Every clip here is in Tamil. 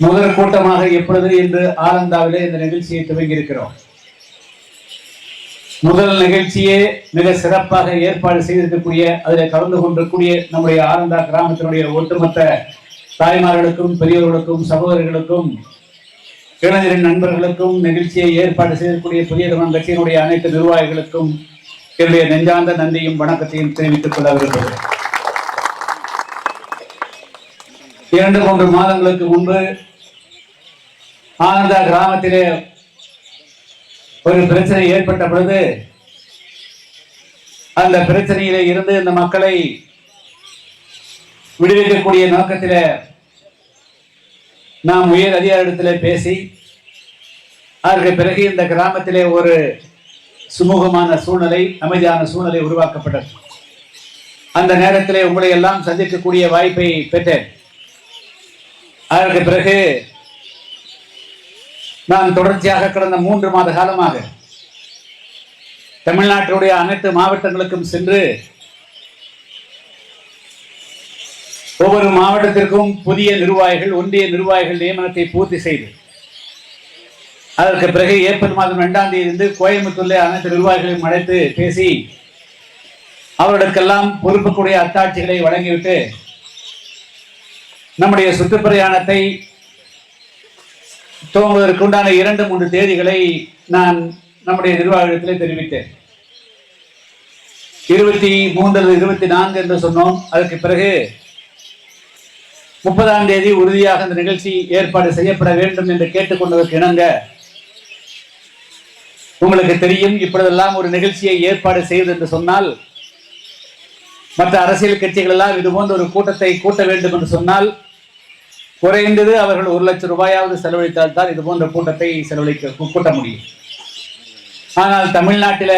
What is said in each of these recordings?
முதல் கூட்டமாக எப்பொழுது என்று ஆலந்தாவிலே இந்த நிகழ்ச்சியை துவங்கி இருக்கிறோம் முதல் நிகழ்ச்சியே மிக சிறப்பாக ஏற்பாடு செய்திருக்கக்கூடிய அதில் கலந்து கொண்டிருக்கூடிய நம்முடைய ஆனந்தா கிராமத்தினுடைய ஒட்டுமொத்த தாய்மார்களுக்கும் பெரியவர்களுக்கும் சகோதரர்களுக்கும் இளைஞரின் நண்பர்களுக்கும் நிகழ்ச்சியை ஏற்பாடு செய்யக்கூடிய புதிய தமிழ் கட்சியினுடைய அனைத்து நிர்வாகிகளுக்கும் என்னுடைய நெஞ்சார்ந்த நன்றியும் வணக்கத்தையும் தெரிவித்துக் கொள்ள விரும்புகிறேன். இரண்டு மூன்று மாதங்களுக்கு முன்பு ஆனந்தா கிராமத்திலே ஒரு பிரச்சனை ஏற்பட்ட பொழுது அந்த பிரச்சனையிலே இருந்து இந்த மக்களை விடுவிக்கக்கூடிய நோக்கத்திலே நாம் உயர் அதிகாரத்தில் பேசி அதற்கு பிறகு இந்த கிராமத்திலே ஒரு சுமூகமான சூழ்நிலை அமைதியான சூழ்நிலை உருவாக்கப்பட்டது. அந்த நேரத்திலே உங்களை எல்லாம் சந்திக்கக்கூடிய வாய்ப்பை பெற்றேன். அதற்கு பிறகு நான் தொடர்ச்சியாக கடந்த மூன்று மாத காலமாக தமிழ்நாட்டினுடைய அனைத்து மாவட்டங்களுக்கும் சென்று ஒவ்வொரு மாவட்டத்திற்கும் புதிய நிர்வாகிகள் ஒன்றிய நிர்வாகிகள் நியமனத்தை பூர்த்தி செய்து அதற்கு பிறகு ஏப்ரல் மாதம் இரண்டாம் தேதி இருந்து கோயம்புத்தூர்ல அனைத்து நிர்வாகிகளையும் அழைத்து பேசி அவர்களுக்கெல்லாம் பொறுப்புக்குரிய அத்தாட்சிகளை வழங்கிவிட்டு நம்முடைய சுற்றுப்பிரயாணத்தை துவங்குவதற்கு உண்டான இரண்டு மூன்று தேதிகளை நான் நம்முடைய நிர்வாகத்திலே தெரிவித்தேன். இருபத்தி மூன்று இருபத்தி நான்கு என்று சொன்னோம். அதற்கு பிறகு முப்பதாம் தேதி உறுதியாக இந்த நிகழ்ச்சி ஏற்பாடு செய்யப்பட வேண்டும் என்று கேட்டுக்கொண்டதற்கு இணங்க உங்களுக்கு தெரியும் இப்பொழுதெல்லாம் ஒரு நிகழ்ச்சியை ஏற்பாடு செய்வது என்று சொன்னால் மற்ற அரசியல் கட்சிகள் எல்லாம் இது போன்ற ஒரு கூட்டத்தை கூட்ட வேண்டும் என்று சொன்னால் குறைந்தது அவர்கள் ஒரு லட்சம் ரூபாயாவது செலவழித்தால் தான் இது போன்ற கூட்டத்தை செலவழிக்க கூட்ட முடியும். ஆனால் தமிழ்நாட்டில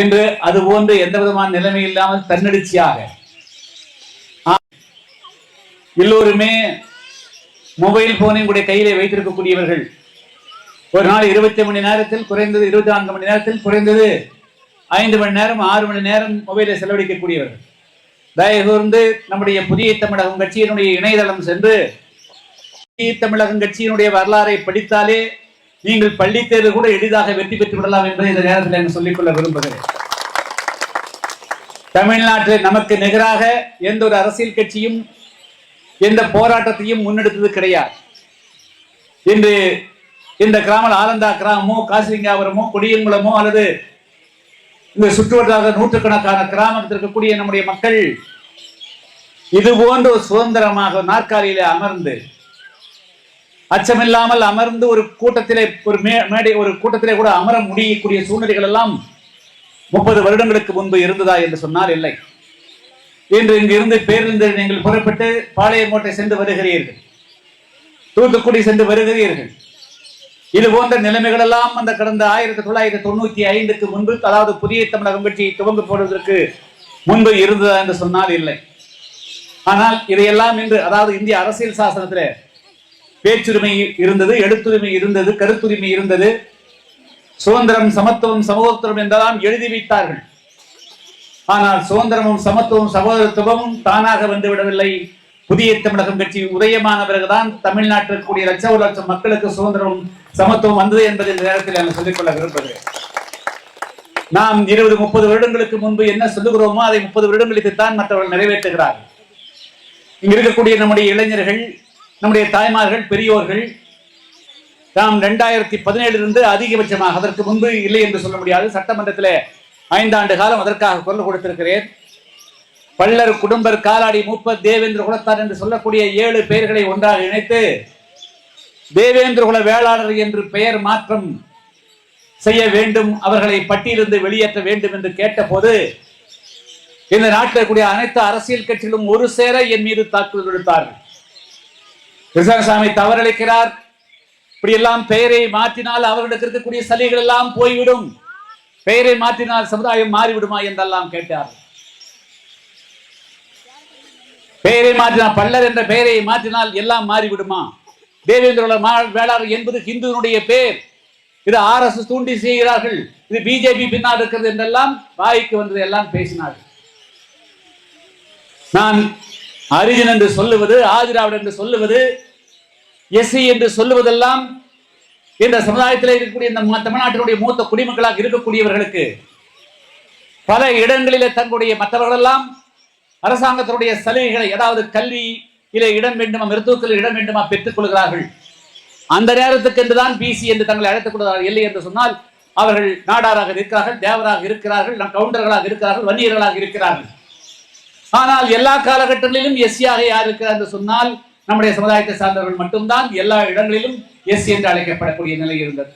இன்று அது போன்று எந்த விதமான நிலைமை இல்லாமல் தன்னெழுச்சியாக எல்லோருமே மொபைல் போனை உடைய கையிலே வைத்திருக்கக்கூடியவர்கள். ஒரு நாள் இருபத்தி மணி நேரத்தில் குறைந்தது இருபத்தி நான்கு மணி நேரத்தில் குறைந்தது ஐந்து மணி நேரம் ஆறு மணி நேரம் மொபைலை செலவழிக்கக்கூடியவர்கள். தயவுகூர்ந்து நம்முடைய புதிய தமிழகம் கட்சியினுடைய இணையதளம் சென்று புதிய தமிழகம் கட்சியினுடைய வரலாறை படித்தாலே நீங்கள் பள்ளி தேர்வு கூட எளிதாக வெற்றி பெற்று விடலாம் என்பதை இந்த நேரத்தில் நான் சொல்லிக்கொள்ள விரும்புகிறேன். தமிழ்நாட்டில் நமக்கு நிகராக எந்த ஒரு அரசியல் கட்சியும் எந்த போராட்டத்தையும் முன்னெடுத்தது கிடையாது. இன்று இந்த கிராமம் ஆலந்தா கிராமமோ காசிலிங்காபுரமோ கொடியங்குளமோ அல்லது இந்த சுற்றுவட்டார நூற்றுக்கணக்கான கிராமத்தில் இருக்கக்கூடிய நம்முடைய மக்கள் இது போன்ற ஒரு சுதந்திரமாக நாற்காலியிலே அமர்ந்து அச்சமில்லாமல் அமர்ந்து ஒரு கூட்டத்திலே ஒரு மே- மேடை ஒரு கூட்டத்திலே கூட அமர முடியக்கூடிய சூழ்நிலைகள் எல்லாம் முப்பது வருடங்களுக்கு முன்பு இருந்ததா என்று சொன்னால் இல்லை. இன்று இங்கிருந்து பேருந்தில் நீங்கள் புறப்பட்டு பாளையங்கோட்டை சென்று வருகிறீர்கள். தூத்துக்குடி சென்று வருகிறீர்கள். இது போன்ற நிலைமைகள் எல்லாம் அந்த கடந்த ஆயிரத்தி தொள்ளாயிரத்தி தொண்ணூத்தி ஐந்துக்கு முன்பு அதாவது புதிய தமிழகம் கட்சியை துவங்க போடுவதற்கு முன்பு இருந்ததா என்று சொன்னால் இல்லை. ஆனால் இதையெல்லாம் இன்று அதாவது இந்திய அரசியல் சாசனத்தில் பேச்சுரிமை இருந்தது எழுத்துரிமை இருந்தது கருத்துரிமை இருந்தது. சுதந்திரம் சமத்துவம் சமூகத்துவம் என்றெல்லாம் எழுதி வைத்தார்கள். ஆனால் சுதந்திரமும் சமத்துவம் சகோதரத்துவமும் தானாக வந்துவிடவில்லை புதிய தமிழகம் கட்சி உதயமான பிறகுதான் தமிழ்நாட்டில் இருக்கக்கூடிய லட்சம் ஒரு லட்சம் மக்களுக்கு சுதந்திரம் சமத்துவம் வந்தது என்பதை இந்த நேரத்தில் நான் சொல்லிக்கொள்ள விரும்புகிறேன். நாம் இருபது முப்பது வருடங்களுக்கு முன்பு என்ன சொல்லுகிறோமோ அதை முப்பது வருடங்களுக்கு தான் மற்றவர்கள் நிறைவேற்றுகிறார்கள் இங்க இருக்கக்கூடிய நம்முடைய இளைஞர்கள் நம்முடைய தாய்மார்கள் பெரியோர்கள் நாம் ரெண்டாயிரத்தி பதினேழிலிருந்து அதிகபட்சமாக அதற்கு முன்பு இல்லை என்று சொல்ல முடியாது சட்டமன்றத்தில் ஐந்தாண்டு காலம் அதற்காக குரல் கொடுத்திருக்கிறேன். பள்ளர் குடும்பர் காலாடி மூப்பர் தேவேந்திர குலத்தார் என்று சொல்லக்கூடிய ஏழு பெயர்களை ஒன்றாக இணைத்து தேவேந்திர குல வேளாளர் என்று பெயர் மாற்றம் செய்ய வேண்டும் அவர்களை பட்டியலிருந்து வெளியேற்ற வேண்டும் என்று கேட்டபோது இந்த நாட்டில் கூடிய அனைத்து அரசியல் கட்சிகளும் ஒரு சேர என் மீது தாக்குதல் விடுத்தார்கள் கிருஷ்ணசாமி தவறளிக்கிறார். இப்படியெல்லாம் பெயரை மாற்றினால் அவர்களுக்கு இருக்கக்கூடிய சலுகைகள் எல்லாம் போய்விடும். பெயரை மாற்றினால் சமுதாயம் மாறிவிடுமா என்றெல்லாம் கேட்டார். பெயரை மாற்றினால் பல்லர் என்ற பெயரை மாற்றினால் எல்லாம் மாறிவிடுமா? தேவேந்திரோட மா- என்பது ஹிந்துனுடைய பெயர் இது ஆர் எஸ் தூண்டி செய்கிறார்கள். இது பிஜேபி பின்னால் இருக்கிறது என்றெல்லாம் வாய்க்கு வந்தது எல்லாம் பேசினார்கள். நான் அரிஜன் என்று சொல்லுவது ஆதிராவிடர் என்று சொல்லுவது எஸ்சி என்று சொல்லுவதெல்லாம் இந்த சமுதாயத்தில் இருக்கக்கூடிய இந்த தமிழ்நாட்டினுடைய மூத்த குடிமக்களாக இருக்கக்கூடியவர்களுக்கு பல இடங்களிலே தங்களுடைய மற்றவர்களெல்லாம் அரசாங்கத்தினுடைய சலுகைகளை அதாவது கல்வியிலே இடம் வேண்டுமா மருத்துவத்தில் இடம் வேண்டுமா பெற்றுக் கொள்கிறார்கள்? அந்த நேரத்துக்கு என்றுதான் பிசி என்று தங்களை அழைத்துக் கொள்கிறார்கள் இல்லை என்று சொன்னால் அவர்கள் நாடாராக இருக்கிறார்கள் தேவராக இருக்கிறார்கள் நம் கவுண்டர்களாக இருக்கிறார்கள் வன்னியர்களாக இருக்கிறார்கள். ஆனால் எல்லா காலகட்டங்களிலும் எஸ்சியாக யார் இருக்கிறார் என்று சொன்னால் நம்முடைய சமுதாயத்தை சார்ந்தவர்கள் மட்டும்தான் எல்லா இடங்களிலும் எஸ்சி என்று அழைக்கப்படக்கூடிய நிலை இருந்தது.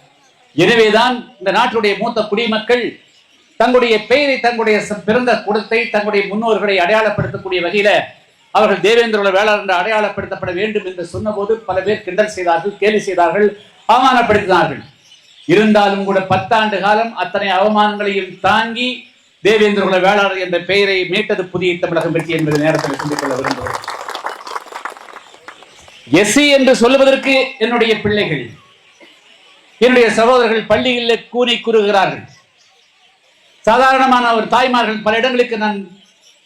எனவேதான் இந்த நாட்டுடைய மூத்த குடிமக்கள் தங்களுடைய பெயரை தங்களுடைய பிறந்த குடத்தை தங்களுடைய முன்னோர்களை அடையாளப்படுத்தக்கூடிய வகையில அவர்கள் தேவேந்திரோட வேளாண் என்று அடையாளப்படுத்தப்பட வேண்டும் என்று சொன்னபோது பல பேர் கிண்டல் செய்தார்கள் கேலி செய்தார்கள் அவமானப்படுத்தினார்கள். இருந்தாலும் கூட பத்தாண்டு காலம் அத்தனை அவமானங்களையும் தாங்கி தேவேந்திர வேளாளர் என்ற பெயரை மீட்டது புதிய தமிழகம் வெற்றி என்பது நேரத்தில் சொல்லிக் கொள்ள விரும்புகிறேன். எஸ்சி என்று சொல்லுவதற்கு என்னுடைய பிள்ளைகள் என்னுடைய சகோதரர்கள் பள்ளியில் கூறி கூறுகிறார்கள். சாதாரணமான ஒரு தாய்மார்கள் பல இடங்களுக்கு நான்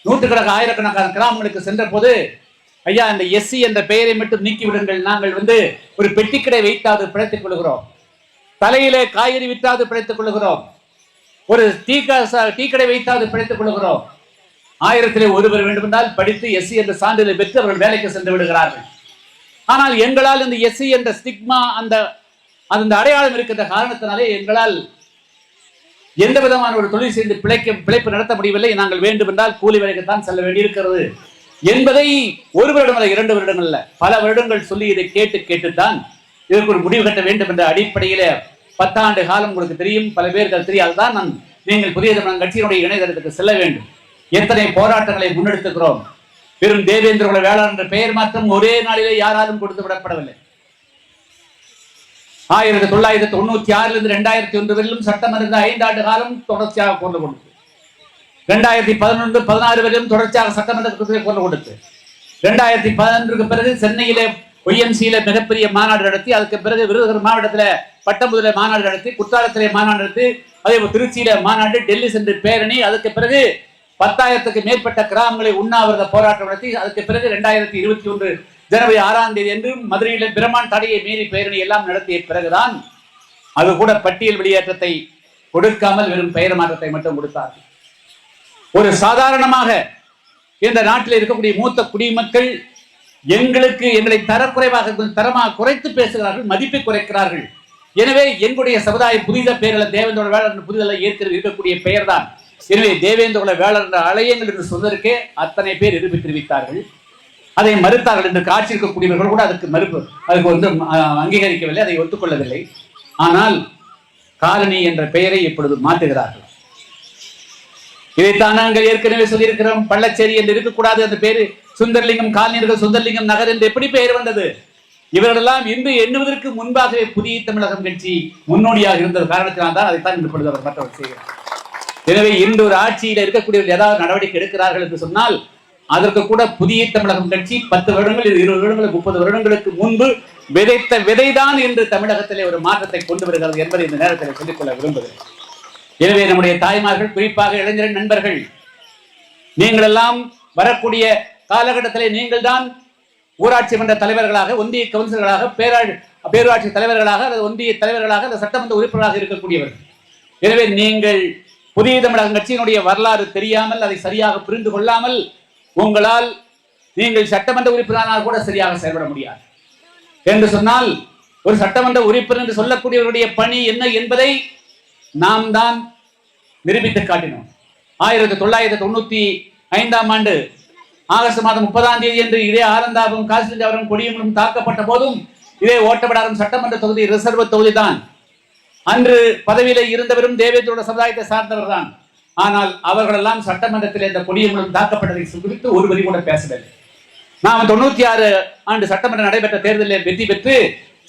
நூற்றுக்கணக்கான ஆயிரக்கணக்கான கிராமங்களுக்கு சென்ற போது ஐயா இந்த எஸ்சி என்ற பெயரை மட்டும் நீக்கி விடுங்கள் நாங்கள் வந்து ஒரு பெட்டிக்கடை வைத்தாவது பிழைத்துக் கொள்கிறோம். தலையிலே காய்கறி விற்றாது பிழைத்துக் கொள்கிறோம். ஒரு டீ கா- டீ கடை வைத்தாவது பிழைத்துக் கொள்கிறோம். ஆயிரத்திலே ஒருவர் வேண்டுமென்றால் படித்து எஸ்சி என்ற சான்றிதழை பெற்று அவர்கள் வேலைக்கு சென்று விடுகிறார்கள். ஆனால் எங்களால் இந்த எஸ்சி என்ற ஸ்டிக்மா அந்த அந்த அடையாளம் இருக்கின்ற காரணத்தினாலே எங்களால் எந்த விதமான ஒரு தொழில் செய்து பிழைக்க பிழைப்பு நடத்த முடியவில்லை. நாங்கள் வேண்டுமென்றால் கூலி வேலைக்குத்தான் செல்ல வேண்டியிருக்கிறது. என்பதை ஒரு வருடம் அல்ல இரண்டு வருடம் அல்ல பல வருடங்கள் சொல்லி இதை கேட்டு கேட்டுத்தான் இதற்கு ஒரு முடிவு கட்ட வேண்டும் என்ற அடிப்படையில பத்தாண்டு காலம் உங்களுக்கு தெரியும் பல பேருக்கு அது தெரியாதுதான் நான் நீங்கள் புதிய தமிழ் கட்சியினுடைய இணையதளத்துக்கு செல்ல வேண்டும். எத்தனை போராட்டங்களை முன்னெடுத்துக்கிறோம் வெறும் தேவேந்திர குல வேளாண் என்ற பெயர் மாற்றம் ஒரே நாளிலே யாராலும் கொடுத்து விடப்படவில்லை. ஆயிரத்தி தொள்ளாயிரத்தி தொண்ணூத்தி ஆறுல இருந்து ரெண்டாயிரத்தி ஒன்று வரையிலும் சட்டம் இருந்த ஐந்தாண்டு காலம் தொடர்ச்சியாக கொண்டு கொடுத்து ரெண்டாயிரத்தி பதினொன்று பதினாறு வரையிலும் தொடர்ச்சியாக சட்டமன்றத்தில் கொண்டு கொடுத்து ரெண்டாயிரத்தி பதினொன்றுக்கு பிறகு சென்னையிலே ஒய்எம்சியில மிகப்பெரிய மாநாடு நடத்தி அதுக்கு பிறகு விருதுநகர் மாவட்டத்தில் பட்டம்புதுல மாநாடு நடத்தி குற்றாலத்திலே மாநாடு நடத்தி அதே போல் திருச்சியில மாநாடு டெல்லி சென்று பேரணி அதுக்கு பிறகு பத்தாயிரத்துக்கு மேற்பட்ட கிராமங்களை உண்ணாவிரத போராட்டம் நடத்தி அதுக்கு பிறகு ரெண்டாயிரத்தி இருபத்தி ஒன்று ஜனவரி ஆறாம் தேதி என்று மதுரையில் பிரமான் தடையை மீறி பேரணி எல்லாம் நடத்திய பிறகுதான் அது கூட பட்டியல் வெளியேற்றத்தை கொடுக்காமல் வெறும் பெயர் மாற்றத்தை மட்டும் கொடுத்தார்கள். ஒரு சாதாரணமாக இந்த நாட்டில் இருக்கக்கூடிய மூத்த குடிமக்கள் எங்களுக்கு எங்களை தரக்குறைவாக தரமாக குறைத்து பேசுகிறார்கள் மதிப்பை குறைக்கிறார்கள். எனவே எங்களுடைய சமுதாய புதித பெயரில் தேவேந்திர வேளர் என்று புதிதல்ல ஏற்கனவே இருக்கக்கூடிய பெயர்தான். எனவே தேவேந்திர வேளர் என்ற அலையங்கள் என்று சொன்னதற்கே அத்தனை பேர் எதிர்ப்பு தெரிவித்தார்கள். அதை மறுத்தார்கள் என்று காட்சி இருக்கக்கூடியவர்கள் கூட அதுக்கு மறுப்பு அதுக்கு வந்து அஹ், அங்கீகரிக்கவில்லை அதை ஒத்துக்கொள்ளவில்லை. ஆனால் காலனி என்ற பெயரை இப்பொழுது மாற்றுகிறார்கள். இதைத்தான் நாங்கள் ஏற்கனவே சொல்லியிருக்கிறோம். பள்ளச்சேரி என்று இருக்கக்கூடாது அந்த பேரு. சுந்தர்லிங்கம் காலனியர்கள் சுந்தர்லிங்கம் நகர் என்று எப்படி பெயர் வந்தது? இவர்களெல்லாம் இன்று எண்ணுவதற்கு முன்பாகவே புதிய தமிழகம் கட்சி முன்னோடியாக இருந்த காரணத்தினால் தான் அதைத்தான் பொழுது அவர் மற்றவர் செய்கிறார். எனவே இன்று ஒரு ஆட்சியில் இருக்கக்கூடியவர்கள் ஏதாவது நடவடிக்கை எடுக்கிறார்கள் என்று சொன்னால் அதற்கு கூட புதிய தமிழகம் கட்சி பத்து வருடங்கள் இருபது வருடங்கள் முப்பது வருடங்களுக்கு முன்பு விதைத்த விதைதான் என்று தமிழகத்திலே ஒரு மாற்றத்தை கொண்டு வருகிறது என்பதை இந்த நேரத்தில் சொல்லிக்கொள்ள விரும்புகிறேன். எனவே நம்முடைய தாய்மார்கள் குறிப்பாக இளைஞர் நண்பர்கள் நீங்கள் எல்லாம் வரக்கூடிய காலகட்டத்திலே நீங்கள் தான் ஊராட்சி மன்ற தலைவர்களாக ஒன்றிய கவுன்சிலர்களாக பேரா பேரூராட்சி தலைவர்களாக அல்லது ஒன்றிய தலைவர்களாக அல்லது சட்டமன்ற உறுப்பினராக இருக்கக்கூடியவர்கள் எனவே நீங்கள் புதிய தமிழகம் கட்சியினுடைய வரலாறு தெரியாமல் அதை சரியாக புரிந்து கொள்ளாமல் உங்களால் நீங்கள் சட்டமன்ற உறுப்பினராக கூட சரியாக செயல்பட முடியாது. என்று சொன்னால் ஒரு சட்டமன்ற உறுப்பினர் என்று சொல்லக்கூடியவருடைய பணி என்ன என்பதை நாம் தான் நிரூபித்து காட்டினோம். ஆயிரத்தி தொள்ளாயிரத்தி தொண்ணூத்தி ஐந்தாம் ஆண்டு ஆகஸ்ட் மாதம் முப்பதாம் தேதி என்று இதே ஆனந்தாவும் அவரும் கொடியங்களும் தாக்கப்பட்ட போதும் இதே ஓட்டப்படாரம் சட்டமன்ற தொகுதி ரிசர்வ் தொகுதி தான். அன்று பதவியில இருந்தவரும் தேவேந்திரோட சமுதாயத்தை சார்ந்தவர் தான் ஆனால் அவர்களெல்லாம் சட்டமன்றத்தில் இந்த கொடியங்களும் தாக்கப்பட்டதை குறித்து ஒரு வரி கூட பேசவில்லை. நாம் தொண்ணூத்தி ஆறு ஆண்டு சட்டமன்ற நடைபெற்ற தேர்தலில் வெற்றி பெற்று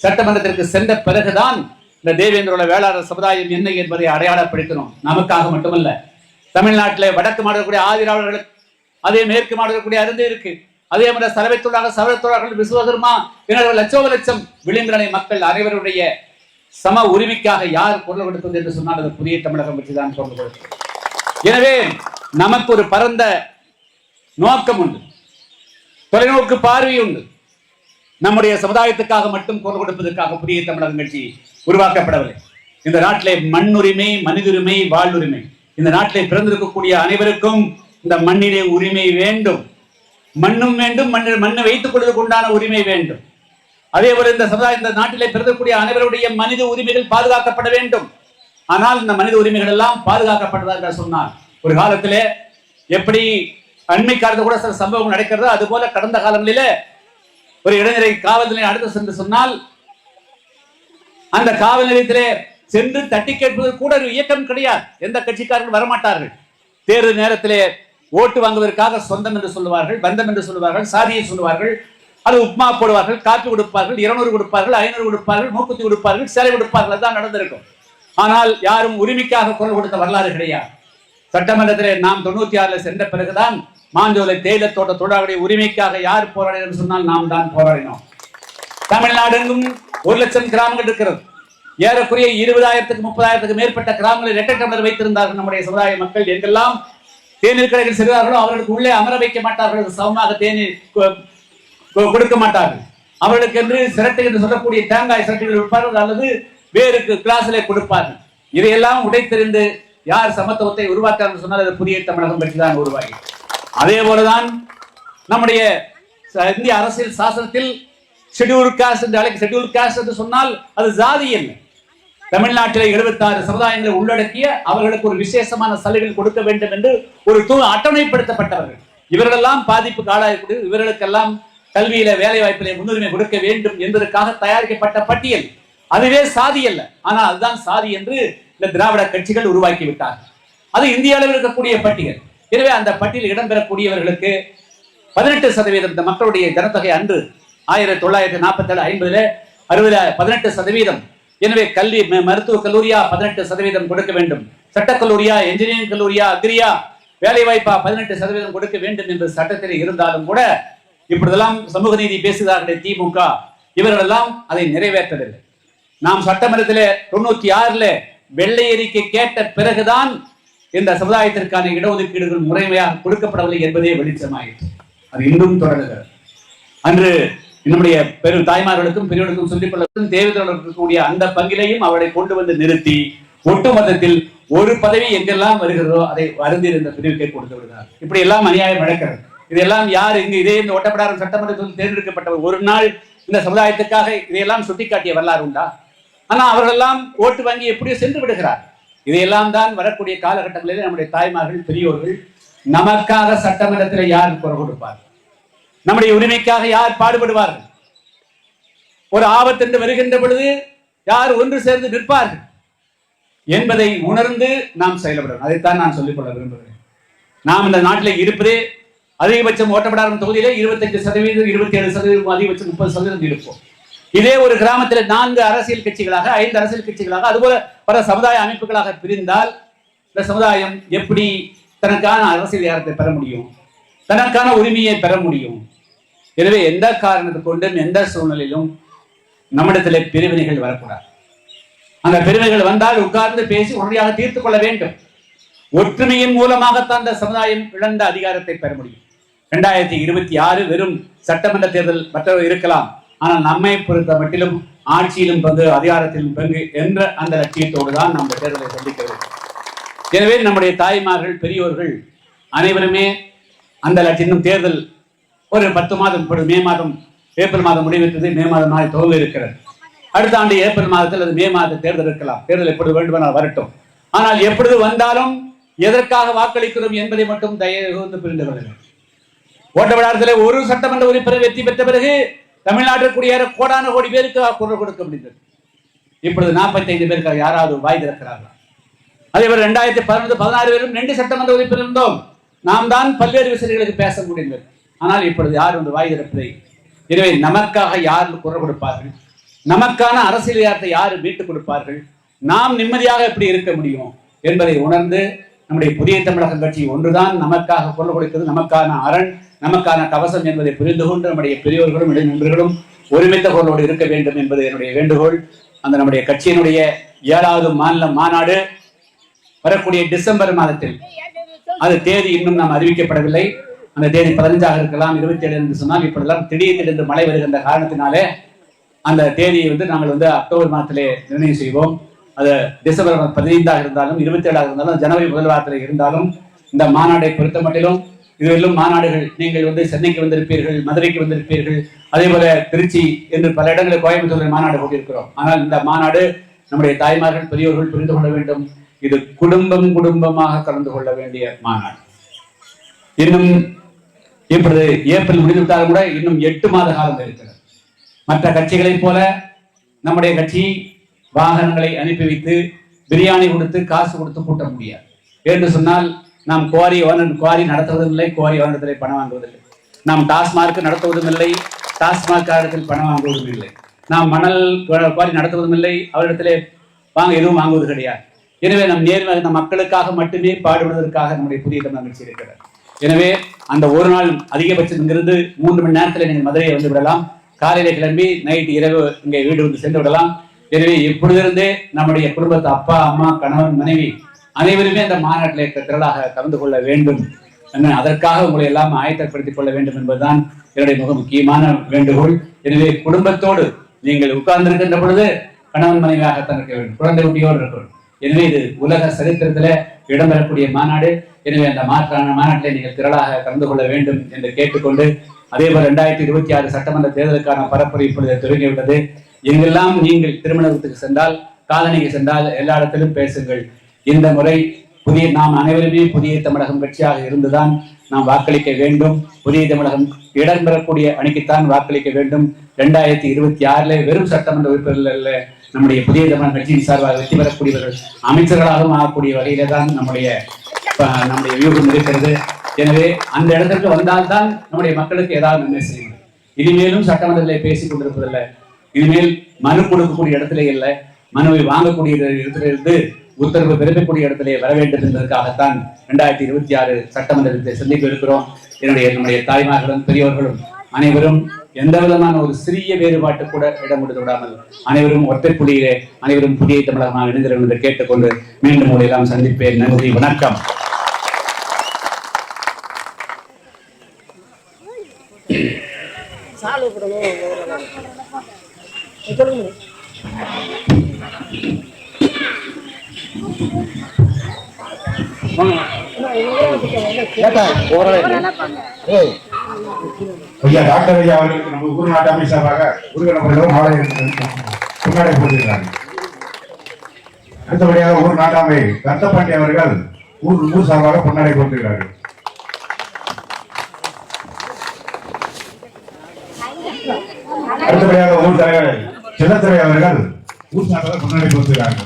சட்டமன்றத்திற்கு சென்ற பிறகுதான் இந்த தேவேந்திரோட வேளாளர் சமுதாயம் என்ன என்பதை அடையாளப்படுத்தணும் நமக்காக மட்டுமல்ல தமிழ்நாட்டில் வடக்கு மாடக்கூடிய ஆதிராளர்களுக்கு அதே மேற்கு மாடக்கூடிய அருந்து இருக்கு. அதே மாதிரி சலவை தொழிலாளர் சவர தொழிலாளர்கள் விசுவகர்மா பின்னர் லட்சோ லட்சம் விளிம்பிரனை மக்கள் அனைவருடைய சம உரிமைக்காக யார் குரல் கொடுத்தது என்று சொன்னால் அது புதிய தமிழகம் பற்றி தான் குரல் எனவே நமக்கு ஒரு பரந்த நோக்கம் உண்டு. தொலைநோக்கு பார்வை உண்டு. நம்முடைய சமுதாயத்துக்காக மட்டும் குரல் கொடுப்பதற்காக புதிய தமிழக நிகழ்ச்சி உருவாக்கப்படவில்லை. இந்த நாட்டிலே மண்ணுரிமை மனிதுரிமை வாழ்வுரிமை. இந்த நாட்டிலே பிறந்திருக்கக்கூடிய அனைவருக்கும் இந்த மண்ணிலே உரிமை வேண்டும். மண்ணும் வேண்டும் மண்ணில் மண்ணை வைத்துக் கொள்வதற்கு உண்டான உரிமை வேண்டும். அதே போல இந்த சமுதாய இந்த நாட்டிலே பிறந்தக்கூடிய அனைவருடைய மனித உரிமைகள் பாதுகாக்கப்பட வேண்டும். ஆனால் இந்த மனித உரிமைகள் எல்லாம் பாதுகாக்கப்பட்டதாக சொன்னார். ஒரு காலத்திலே எப்படி அண்மை காலத்துல கூட சில சம்பவம் நடக்கிறதோ அது போல கடந்த காலங்களிலே ஒரு இளைஞரை காவல் நிலையம் அடுத்து சென்று சொன்னால் அந்த காவல் நிலையத்திலே சென்று தட்டி கேட்பது கூட ஒரு இயக்கம் கிடையாது. எந்த கட்சிக்காரர்கள் வரமாட்டார்கள். தேர்தல் நேரத்திலே ஓட்டு வாங்குவதற்காக சொந்தம் என்று சொல்லுவார்கள் பந்தம் என்று சொல்லுவார்கள் சாதியை சொல்லுவார்கள் அது உப்மா போடுவார்கள் காப்பி கொடுப்பார்கள் இருநூறு கொடுப்பார்கள் ஐநூறு கொடுப்பார்கள் மூக்குத்தி கொடுப்பார்கள் சிலை கொடுப்பார்கள் தான் நடந்திருக்கும். ஆனால் யாரும் உரிமைக்காக குரல் கொடுத்த வரலாறு கிடையாது. சட்டமன்றத்திலே நாம் தொண்ணூத்தி ஆறுல சென்ற பிறகுதான் மாஞ்சோலை தேயிலை தோட்ட தொழிலாளருடைய உரிமைக்காக யார் போராடினர் சொன்னால் நாம் தான் போராடினோம். தமிழ்நாடு எங்கும் ஒரு லட்சம் கிராமங்கள் இருக்கிறது. ஏறக்குறைய இருபதாயிரத்துக்கு முப்பதாயிரத்துக்கு மேற்பட்ட கிராமங்களில் இரட்டை டம்ளர் வைத்திருந்தார்கள் நம்முடைய சமுதாய மக்கள். எங்கெல்லாம் தேநீர் கடைகள் செல்வார்களோ அவர்களுக்கு உள்ளே அமர வைக்க மாட்டார்கள் சமமாக தேநீர் கொ- கொ- கொடுக்க மாட்டார்கள். அவர்களுக்கு என்று சிரட்டை என்று சொல்லக்கூடிய தேங்காய் சிரட்டைகள் விற்பார்கள் அல்லது வேருக்கு கிளாஸிலே கொடுப்பார்கள். இதையெல்லாம் உடைத்தெறிந்து யார் சமத்துவத்தை உருவாக்குறார்கள் சொன்னால் அது புதிய தமிழகம் பற்றி தான் உருவாகி. அதே போலதான் நம்முடைய இந்திய அரசியல் சாசனத்தில் ஷெட்யூல் காஸ்ட் என்று அழைக்க ஷெட்யூல் காஸ்ட் என்று சொன்னால் அது ஜாதி இல்லை தமிழ்நாட்டில் எழுபத்தி ஆறு சமுதாயங்களை உள்ளடக்கிய அவர்களுக்கு ஒரு விசேஷமான சலுகைகள் கொடுக்க வேண்டும் என்று ஒரு தூ அட்டவணைப்படுத்தப்பட்டவர்கள். இவர்களெல்லாம் பாதிப்புக்கு ஆளாகக்கூடிய இவர்களுக்கெல்லாம் கல்வியில வேலை வாய்ப்பிலே முன்னுரிமை கொடுக்க வேண்டும் என்பதற்காக தயாரிக்கப்பட்ட பட்டியல். அதுவே சாதி அல்ல. ஆனால் அதுதான் சாதி என்று இந்த திராவிட கட்சிகள் உருவாக்கி விட்டார்கள். அது இந்திய அளவில் இருக்கக்கூடிய பட்டியல். எனவே அந்த பட்டியலில் இடம்பெறக்கூடியவர்களுக்கு பதினெட்டு சதவீதம் இந்த மக்களுடைய ஜனத்தொகை அன்று ஆயிரத்தி தொள்ளாயிரத்தி நாற்பத்தி ஏழு ஐம்பதுல அறுபதுல பதினெட்டு சதவீதம். எனவே கல்வி ம- மருத்துவக் கல்லூரியா பதினெட்டு சதவீதம் கொடுக்க வேண்டும். சட்டக் கல்லூரியா என்ஜினியரிங் கல்லூரியா அக்ரியா வேலை வாய்ப்பா பதினெட்டு சதவீதம் கொடுக்க வேண்டும் என்று சட்டத்தில் இருந்தாலும் கூட இப்படிதெல்லாம் சமூக நீதி பேசுகிறார்கள் திமுக இவர்களெல்லாம் அதை நிறைவேற்றவில்லை. நாம் சட்டமன்றத்தில் தொண்ணூத்தி ஆறுல வெள்ளை அறிக்கை கேட்ட பிறகுதான் இந்த சமுதாயத்திற்கான இடஒதுக்கீடுகள் முறைமையாக கொடுக்கப்படவில்லை என்பதே வெளிச்சமாயிற்று. அது இன்னும் தொடர்கிறது அன்று நம்முடைய பெரும் தாய்மார்களுக்கும் பெரியவர்களுக்கும் சொல்லிக் கொள்ளவும் தேவையான இருக்கக்கூடிய அந்த பங்கிலையும் அவரை கொண்டு வந்து நிறுத்தி ஒட்டுமொத்தத்தில் ஒரு பதவி எங்கெல்லாம் வருகிறதோ அதை அருந்தில் இந்த பிரிவுக்கே கொடுத்து விடுகிறார். இப்படி எல்லாம் அநியாயம் நடக்கிறது. இதெல்லாம் யார் இங்கு இதே இந்த ஒட்டப்படாரம் சட்டமன்றத்தில் தேர்ந்தெடுக்கப்பட்டவர்? ஒரு நாள் இந்த சமுதாயத்துக்காக இதையெல்லாம் சுட்டிக்காட்டிய வரலாறு உண்டா? ஆனா அவர்களெல்லாம் ஓட்டு வாங்கி எப்படியோ சென்று விடுகிறார். இதையெல்லாம் தான் வரக்கூடிய காலகட்டங்களிலே நம்முடைய தாய்மார்கள் பெரியோர்கள் நமக்காக சட்டமன்றத்தில் யார் குரல் கொடுப்பார்கள்? நம்முடைய உரிமைக்காக யார் பாடுபடுவார்கள்? ஒரு ஆபத்து என்று வருகின்ற பொழுது யார் ஒன்று சேர்ந்து நிற்பார்கள்? என்பதை உணர்ந்து நாம் செயல்படணும். அதைத்தான் நான் சொல்லிக் கொள்ள விரும்புகிறேன். நாம் இந்த நாட்டில் இருப்பதே அதிகபட்சம் ஓட்டப்படாத தொகுதியிலே இருபத்தஞ்சு சதவீதம் இருபத்தி ஏழு சதவீதம் அதிகபட்சம் முப்பது சதவீதம் இருப்போம். இதே ஒரு கிராமத்தில் நான்கு அரசியல் கட்சிகளாக ஐந்து அரசியல் கட்சிகளாக அதுபோல பல சமுதாய அமைப்புகளாக பிரிந்தால் இந்த சமுதாயம் எப்படி தனக்கான அரசியல் அதிகாரத்தை பெற முடியும்? தனக்கான உரிமையை பெற முடியும்? எனவே எந்த காரணத்தை கொண்டும் எந்த சூழ்நிலையிலும் நம்மிடத்தில் பிரிவினைகள் வரக்கூடாது. அந்த பிரிவினைகள் வந்தால் உட்கார்ந்து பேசி உடனடியாக தீர்த்து கொள்ள வேண்டும். ஒற்றுமையின் மூலமாகத்தான் அந்த சமுதாயம் இழந்த அதிகாரத்தை பெற முடியும். இரண்டாயிரத்தி இருபத்தி ஆறு வெறும் சட்டமன்ற தேர்தல் மற்ற இருக்கலாம். ஆனால் நம்மை பொறுத்த மட்டிலும் ஆட்சியிலும் பங்கு அதிகாரத்திலும் பங்கு என்ற அந்த லட்சியத்தோடு தான் நம்ம தேர்தலை சந்திக்க வேண்டும். எனவே நம்முடைய தாய்மார்கள் பெரியோர்கள் அனைவருமே அந்த லட்சியம் தேர்தல் ஒரு பத்து மாதம் இப்பொழுது மே மாதம் ஏப்ரல் மாதம் முடிவெற்றது மே மாதம் நாளை துவங்க இருக்கிறது. அடுத்த ஆண்டு ஏப்ரல் மாதத்தில் அது மே மாத தேர்தல் இருக்கலாம். தேர்தல் எப்படி வேண்டுமானால் வரட்டும். ஆனால் எப்பொழுது வந்தாலும் எதற்காக வாக்களிக்கிறோம் என்பதை மட்டும் தயவு புரிந்து கொள்ளுங்கள். ஓட்டவிடாரத்தில் ஒரு சட்டமன்ற உறுப்பினர் வெற்றி பெற்ற பிறகு தமிழ்நாட்டில் குடியேற கோடான கோடி பேருக்கு குரல் கொடுக்க முடிந்தது. இப்பொழுது 45 பேருக்கு யாராவது வாய் திறக்கிறார்களா அதே போல ரெண்டாயிரத்தி பதினொன்று பதினாறு பேரும் ரெண்டு சட்டமன்ற உறுப்பினர் இருந்தோம் நாம் தான் பல்வேறு விஷயங்களுக்கு பேச முடிந்தது. ஆனால் இப்பொழுது யார் வந்து வாய் திறப்பதை எனவே நமக்காக யார் குரல் கொடுப்பார்கள்? நமக்கான அரசியல் அதிகாரத்தை யார் மீட்டுக் கொடுப்பார்கள்? நாம் நிம்மதியாக எப்படி இருக்க முடியும் என்பதை உணர்ந்து நம்முடைய புதிய தமிழக கட்சி ஒன்றுதான் நமக்காக குரல் கொடுக்கிறது நமக்கான அரண் நமக்கான கவசம் என்பதை புரிந்து கொண்டு நம்முடைய பெரியோர்களும் இளை நண்பர்களும் ஒருமித்த குரலோடு இருக்க வேண்டும் என்பது என்னுடைய வேண்டுகோள். அந்த நம்முடைய கட்சியினுடைய ஏழாவது மாநில மாநாடு வரக்கூடிய டிசம்பர் மாதத்தில். அது தேதி இன்னும் நாம் அறிவிக்கப்படவில்லை. அந்த தேதி பதினஞ்சாக இருக்கலாம் இருபத்தி ஏழு என்று சொன்னால் இப்படிலாம் திடீர் திடீரென்று மழை வருகின்ற காரணத்தினாலே அந்த தேதியை வந்து நாங்கள் வந்து அக்டோபர் மாதத்திலே நிர்ணயம் செய்வோம். அது டிசம்பர் பதினைந்தாக இருந்தாலும் இருபத்தி ஏழாக இருந்தாலும் ஜனவரி முதல் வாரத்தில் இருந்தாலும் இந்த மாநாடை பொறுத்த மட்டிலும் இதுவரையிலும் மாநாடுகள் நீங்கள் வந்து சென்னைக்கு வந்திருப்பீர்கள் மதுரைக்கு வந்திருப்பீர்கள் அதே போல திருச்சி என்று பல இடங்களில் கோயம்புத்தூரில் மாநாடு கொண்டிருக்கிறோம் ஆனால் இந்த மாநாடு நம்முடைய தாய்மார்கள் பெரியோர்கள் புரிந்து கொள்ள வேண்டும். இது குடும்பம் குடும்பமாக கலந்து கொள்ள வேண்டிய மாநாடு. இன்னும் இப்பொழுது ஏப்ரல் முடிந்துவிட்டாலும் கூட இன்னும் எட்டு மாத காலம் இருக்கிறது. மற்ற கட்சிகளைப் போல நம்முடைய கட்சி வாகனங்களை அனுப்பி வைத்து பிரியாணி கொடுத்து காசு கொடுத்து கூட்ட முடியாது. என்று சொன்னால் நாம் குவாரி ஓனர் குவாரி நடத்துவதும் இல்லை குவாரி ஓனரிடத்திலே பணம் வாங்குவதில்லை. நாம் டாஸ்மார்க் நடத்துவதும் இல்லை டாஸ்மார்க் இடத்தில் பணம் வாங்குவதும் இல்லை நாம் மணல் குவாரி நடத்துவதும் இல்லை அவரிடத்திலே வாங்க எதுவும் வாங்குவது கிடையாது. எனவே நம் நேர்மையாக நம் மக்களுக்காக மட்டுமே பாடுபடுவதற்காக நம்முடைய புதிய தமிழ் கட்சி எனவே அந்த ஒரு நாள் அதிகபட்சம் இங்கிருந்து மூன்று மணி நேரத்தில் நீங்கள் மதுரையை வந்து விடலாம். காலையில கிளம்பி நைட் இரவு இங்கே வீடு வந்து சென்று விடலாம். எனவே இப்பொழுதிருந்தே நம்முடைய குடும்பத்து அப்பா அம்மா கணவன் மனைவி அனைவருமே அந்த மாநாட்டிலே திரளாக கலந்து கொள்ள வேண்டும். என்ன அதற்காக உங்களை எல்லாம் ஆயத்தப்படுத்திக் கொள்ள வேண்டும் என்பதுதான் என்னுடைய மிக முக்கியமான வேண்டுகோள். எனவே குடும்பத்தோடு நீங்கள் உட்கார்ந்திருக்கின்ற பொழுது கணவன் மனைவியாகத்தான் இருக்க வேண்டும் குழந்தை குட்டியோடு இருக்கணும் எனவே இது உலக சரித்திரத்துல இடம்பெறக்கூடிய மாநாடு. எனவே அந்த மாற்றான மாநாட்டிலே நீங்கள் திரளாக கலந்து கொள்ள வேண்டும் என்று கேட்டுக்கொண்டு அதே போல் இரண்டாயிரத்தி இருபத்தி ஆறு சட்டமன்ற தேர்தலுக்கான பரப்புரை இப்பொழுது தொடங்கியுள்ளது எங்கெல்லாம் நீங்கள் திருமணத்துக்கு சென்றால் காலனிக்கு சென்றால் எல்லா இடத்திலும் பேசுங்கள். இந்த முறை புதிய நாம் அனைவருமே புதிய தமிழகம் கட்சியாக இருந்துதான் நாம் வாக்களிக்க வேண்டும். புதிய தமிழகம் இடம் பெறக்கூடிய அணிக்குத்தான் வாக்களிக்க வேண்டும். இரண்டாயிரத்தி இருபத்தி ஆறுல வெறும் சட்டமன்ற உறுப்பினர்கள் அல்ல நம்முடைய புதிய தமிழக கட்சியின் சார்பாக வெற்றி பெறக்கூடியவர்கள் அமைச்சர்களாகவும் ஆகக்கூடிய வகையில தான் நம்முடைய நம்முடைய வியூகம் இருக்கிறது. எனவே அந்த இடத்திற்கு வந்தால்தான் நம்முடைய மக்களுக்கு ஏதாவது நன்மை செய்யும். இனிமேலும் சட்டமன்றத்தில் பேசிக் கொண்டிருப்பதில்லை. இனிமேல் மனு கொடுக்கக்கூடிய இடத்திலே இல்லை. மனுவை வாங்கக்கூடிய இடத்திலிருந்து உத்தரவு பிறப்பிக்கக்கூடிய இடத்திலே வர வேண்டும் என்பதற்காகத்தான் இரண்டாயிரத்தி இருபத்தி ஆறு சட்டமன்றத்தை சந்திக்க இருக்கிறோம் என்னுடைய நம்முடைய தாய்மார்களும் பெரியோர்களும் அனைவரும் எந்த விதமான ஒரு சிறிய வேறுபாட்டு கூட இடம் கொடுத்து விடாமல் அனைவரும் ஒற்றை புள்ளியிலே அனைவரும் புதிய தமிழகமாக இணைந்திருக்கும் என்று கேட்டுக்கொண்டு மீண்டும் உங்களை சந்திப்பேன். நன்றி வணக்கம். சாலை சொல்லுங்க. ஐயா டாக்டர் ஐயா அவர்களுக்கு நம்ம ஊர் நாட்டு அமைச்சராக ஊர்கணப்பர்களும் மாலை முன்னாடி போட்டிருக்காங்க அடுத்தபடியாக ஊர் நாட்டாமை கந்தபாண்டி அவர்கள் ஊர் ஊர் சார்பாக பொன்னாடை போட்டிருக்கிறார்கள் அடுத்தபடியாக ஊர் தலைவர் சின்னத்துறை அவர்கள் ஊர் சார்பாக முன்னாடி கொடுத்துருக்காங்க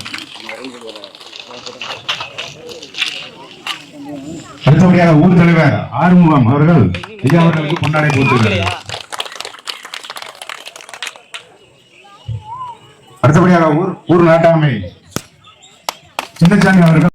அடுத்தபடியாக ஊர் தலைவர் ஆறுமுகம் அவர்கள் ஐயா அவர்களுக்கு பொன்னாடை போட்டிருக்கிறார்கள் அடுத்தபடியாக ஊர் ஊர் நாட்டாமை சின்னச்சாமி அவர்கள்